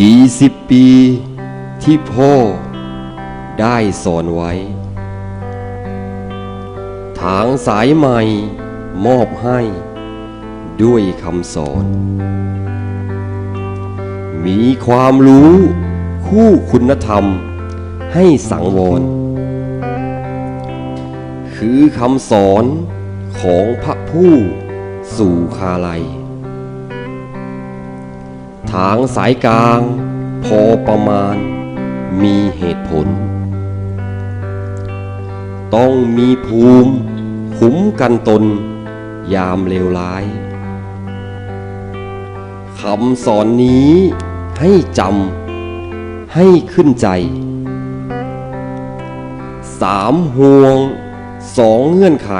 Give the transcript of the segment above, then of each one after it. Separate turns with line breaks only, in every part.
กี่สิบปีที่พ่อได้สอนไว้ ทางสายใหม่มอบให้ด้วยคำสอน มีความรู้คู่คุณธรรมให้สังวร คือคำสอนของพระผู้สู่คาลัย ทางสายกลาง พอประมาณ มีเหตุผล ต้องมีภูมิคุ้มกันตน ยามเลวร้ายคำสอนนี้ให้จำให้ขึ้นใจ สามห่วงสองเงื่อนไข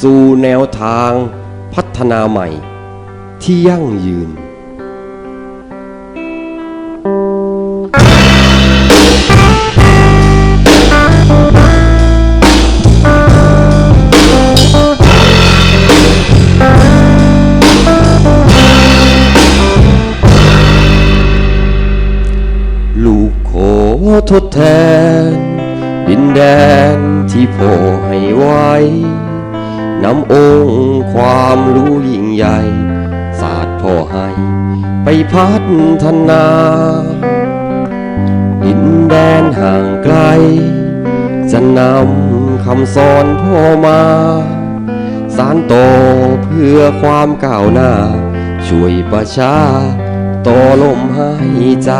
สู่แนวทางพัฒนาใหม่ที่ยั่งยืน ทดแทน ดินแดนที่พ่อให้ไว้นำองค์ความรู้ยิ่งใหญ่ ศาสตร์พ่อให้ ไปพัฒนา ดินแดนห่างไกล จะนำคำสอนพ่อมา สารต่อเพื่อความก้าวหน้า ช่วยประชาต่อลมหายใจ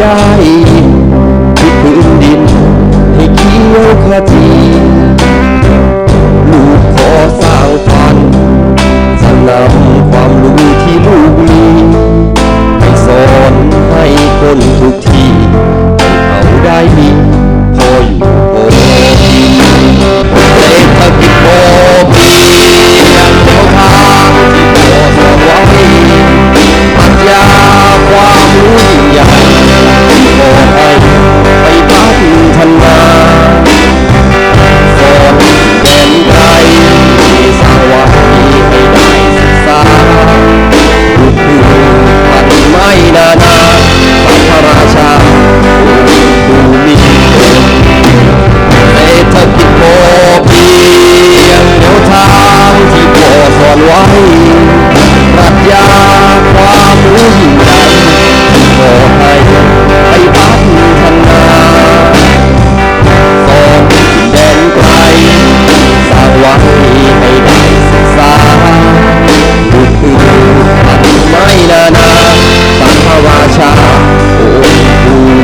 ได้ยินที่พื้นดินให้เขียวขจี อนไว้ปรัชญาความรู้ยิ่งใหญ่ที่พ่อให้ไปพัฒนาสอนแดนไกลสร้างไว้ให้ได้ศึกษาลูกคือพันไม้นานาสังฆราชาโอ้ผู้มี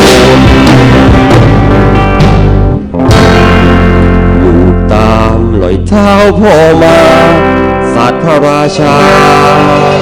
คนลูกตามรอยเท้าพ่อมาาทพระราชา